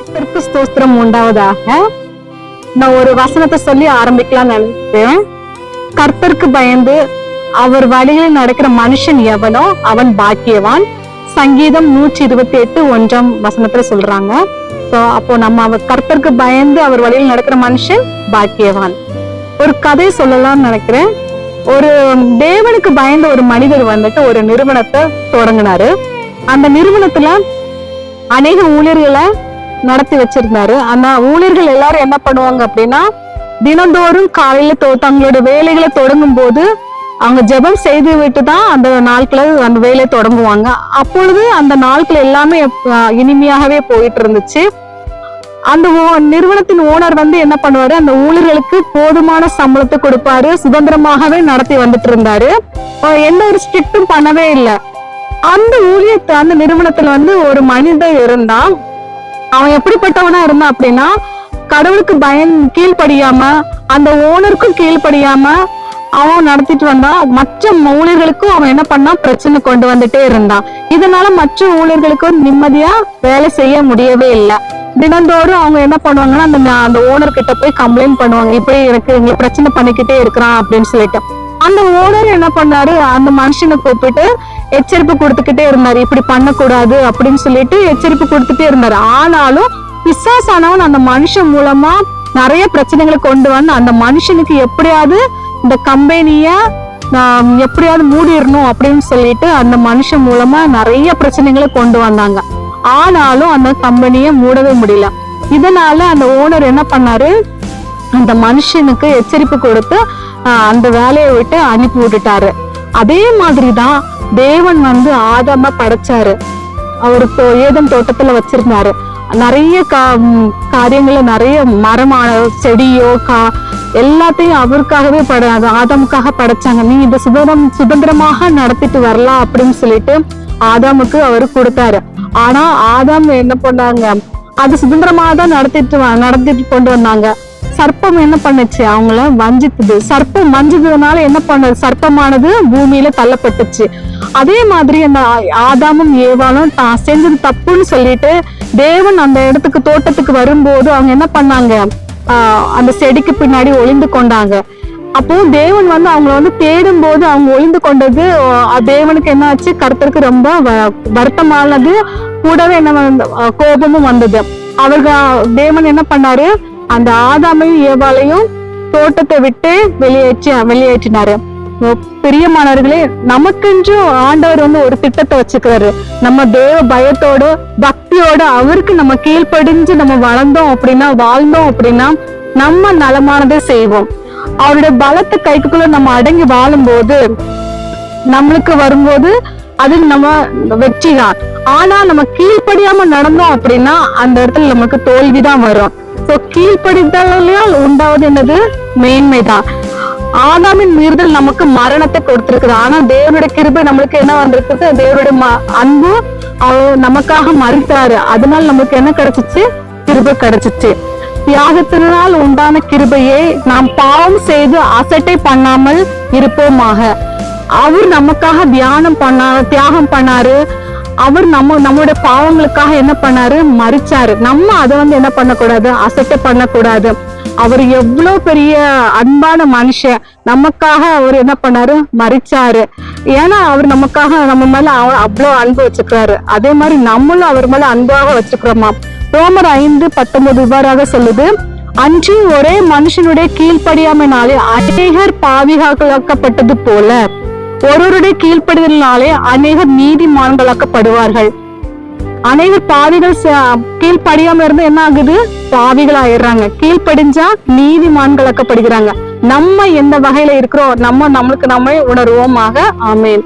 கர்த்தருக்கு ஸ்தோத்திரம் உண்டாவதாக. நான் ஒரு வசனத்தை சொல்லி ஆரம்பிக்கலாம் நினைக்கிறேன். கர்த்தருக்கு பயந்து அவர் வழிகளில் நடக்கிற மனுஷன் எவனோ அவன் பாக்கியவான். சங்கீதம் நூற்றி இருபத்தி எட்டு ஒன்றாம் வசனத்துல சொல்றாங்க. ஸோ அப்போ நம்ம அவர் கர்த்தருக்கு பயந்து அவர் வழியில் நடக்கிற மனுஷன் பாக்கியவான். ஒரு கதை சொல்லலாம்னு நினைக்கிறேன். ஒரு தேவனுக்கு பயந்த ஒரு மனிதர் வந்துட்டு ஒரு நிறுவனத்தை தொடங்கினாரு. அந்த நிறுவனத்துல அநேக ஊழியர்களை நடத்தி வச்சிருந்தாரு. ஆனா ஊழியர்கள் எல்லாரும் என்ன பண்ணுவாங்க அப்படின்னா தினந்தோறும் காலையில தங்களோட வேலைகளை தொடங்கும் போது அவங்க ஜெபம் செய்து விட்டு தான் அந்த நாட்களை அந்த வேலையை தொடங்குவாங்க. அப்பொழுது அந்த நாட்கள் எல்லாமே இனிமையாகவே போயிட்டு இருந்துச்சு அந்த ஓ- நிறுவனத்தின் ஓனர் வந்து என்ன பண்ணுவாரு அந்த ஊழியர்களுக்கு போதுமான சம்பளத்தை கொடுப்பாரு சுதந்திரமாகவே நடத்தி வந்துட்டு இருந்தாரு எந்த ஒரு ஸ்ட்ரிக்டும் பண்ணவே இல்லை. அந்த ஊழியத்தை அந்த நிறுவனத்துல வந்து ஒரு மனிதன் இருந்தான். அவன் எப்படிப்பட்டவனா இருந்தான் அப்படின்னா கடவுளுக்கு பயன் கீழ்படியாம அந்த ஓனருக்கும் கீழ்படியாம அவன் நடத்திட்டு வந்தா மற்ற ஊழியர்களுக்கும் அவன் என்ன பண்ணா பிரச்சனை கொண்டு வந்துட்டே இருந்தான். இதனால மற்ற ஊழியர்களுக்கும் நிம்மதியா வேலை செய்ய முடியவே இல்லை. தினந்தோறும் அவங்க என்ன பண்ணுவாங்கன்னா அந்த அந்த ஓனர் கிட்ட போய் கம்ப்ளைண்ட் பண்ணுவாங்க. இப்படி எனக்கு இங்க பிரச்சனை பண்ணிக்கிட்டே இருக்கிறான் அப்படின்னு சொல்லிட்டு. அந்த ஓனர் என்ன பண்ணாரு? அந்த மனுஷனை கூப்பிட்டு எச்சரிப்பு கொடுத்துக்கிட்டே இருந்தாரு. இப்படி பண்ணக்கூடாது அப்படின்னு சொல்லிட்டு எச்சரிப்பு கொடுத்துட்டே இருந்தாரு. ஆனாலும் பிசாசானவன் அந்த மனுஷன் மூலமா நிறைய பிரச்சனைகளை கொண்டு வந்து அந்த மனுஷனுக்கு எப்படியாவது இந்த கம்பெனிய எப்படியாவது மூடிடணும் அப்படின்னு சொல்லிட்டு அந்த மனுஷன் மூலமா நிறைய பிரச்சனைகளை கொண்டு வந்தாங்க. ஆனாலும் அந்த கம்பெனியை மூடவே முடியல. இதனால அந்த ஓனர் என்ன பண்ணாரு? அந்த மனுஷனுக்கு எச்சரிப்பு கொடுத்து அந்த வேலையை விட்டு அனுப்பி விட்டுட்டாரு. அதே மாதிரிதான் தேவன் வந்து ஆதாம படைச்சாரு. அவர் தோ- ஏதன் தோட்டத்துல வச்சிருந்தாரு. நிறைய கா காரியங்களை நிறைய மரமான செடியோ கா எல்லாத்தையும் அவருக்காகவே பட ஆதாமுக்காக படைச்சாங்க. நீ இந்த சுதந்திரம் சுதந்திரமாக நடத்திட்டு வரலாம் அப்படின்னு சொல்லிட்டு ஆதாமுக்கு அவர் கொடுத்தாரு. ஆனா ஆதாம் என்ன பண்ணாங்க? அது சுதந்திரமாக தான் நடத்திட்டு வ- நடத்திட்டு கொண்டு வந்தாங்க. சர்ப்பம் என்ன பண்ணுச்சு? அவங்கள வஞ்சித்தது. சர்ப்பம் வஞ்சதுனால என்ன பண்ணது சர்ப்பமானது பூமியில தள்ளப்பட்டுச்சு. அதே மாதிரி அந்த ஆதாமும் ஏவாலும் தான் செஞ்சது தப்புன்னு சொல்லிட்டு தேவன் அந்த இடத்துக்கு தோட்டத்துக்கு வரும்போது அவங்க என்ன பண்ணாங்க? ஆஹ் அந்த செடிக்கு பின்னாடி ஒளிந்து கொண்டாங்க. அப்போ தேவன் வந்து அவங்கள வந்து தேடும் போது அவங்க ஒளிந்து கொண்டது தேவனுக்கு என்ன ஆச்சு? கருத்தருக்கு ரொம்ப வ- வருத்தமானது. கூடவே என்ன கோபமும் வந்தது. அவர்கள் தேவன் என்ன பண்ணாரு? அந்த ஆதாமையும் ஏவாளையும் தோட்டத்தை விட்டு வெளியேற்றி வெளியேற்றினாரு. பிரியமானவர்களே நமக்கென்று ஆண்டவர் வந்து ஒரு திட்டத்தை வச்சுக்கிறாரு. நம்ம தேவ பயத்தோட பக்தியோட அவருக்கு நம்ம கீழ்ப்படிஞ்சு நம்ம வளர்ந்தோம் அப்படின்னா வாழ்ந்தோம் அப்படின்னா நம்ம நலமானதை செய்வோம். அவருடைய பலத்தை கைக்குள்ள நம்ம அடங்கி வாழும்போது நம்மளுக்கு வரும்போது அது நம்ம வெற்றி தான் ஆனா நம்ம கீழ்ப்படியாம நடந்தோம் அப்படின்னா அந்த இடத்துல நமக்கு தோல்விதான் வரும். சோ கீழ்ப்படிதலால் உண்டாவது என்னது? மேன்மைதான் ஆதாமின் மீறுதல் நமக்கு மரணத்தை கொடுத்திருக்குது. ஆனா தேவனுடைய கிருபை நம்மளுக்கு என்ன வந்திருக்குது? தேவனுடைய அன்பு அவர் நமக்காக மறித்தாரு அதனால நமக்கு என்ன கிடைச்சிச்சு? கிருபை கிடைச்சிச்சு. தியாகத்தினால் உண்டான கிருபையை நாம் பாவம் செய்து அசட்டை பண்ணாமல் இருப்போமாக. அவர் நமக்காக தியானம் பண்ணா தியாகம் பண்ணாரு. அவர் நம்ம நம்மளுடைய பாவங்களுக்காக என்ன பண்ணாரு? மறிச்சாரு. நம்ம அதை வந்து என்ன பண்ணக்கூடாது? அசட்டை பண்ணக்கூடாது. அவர் எவ்வளவு பெரிய அன்பான மனுஷன். நமக்காக அவர் என்ன பண்ணாரு? மறிச்சாரு. ஏன்னா அவர் நமக்காக நம்ம மேல அவ- அவ்வளவு அன்பு வச்சுக்கிறாரு. அதே மாதிரி நம்மளும் அவர் மேல அன்பாக வச்சுக்கிறோமா? ரோமர் ஐந்து பத்தொன்பது இவ்வாறாக சொல்லுது. அன்று ஒரே மனுஷனுடைய கீழ்ப்படியாமைனாலே அநேகர் பாவிகாக்கப்பட்டது போல. ஒருவருடைய கீழ்ப்படுதலினாலே அநேகர் நீதிமான்களாக்கப்படுவார்கள். அனைவர் பாவிகள் ச- கீழ்ப்படியாம இருந்து என்ன ஆகுது பாவிகள் ஆயிடுறாங்க கீழ்ப்படிஞ்சா நீதிமான்களாக்கப்படுகிறாங்க. நம்ம எந்த வகையில இருக்கிறோம்? நம்ம நம்மளுக்கு நம்ம உணர்வோமாக. ஆமேன்.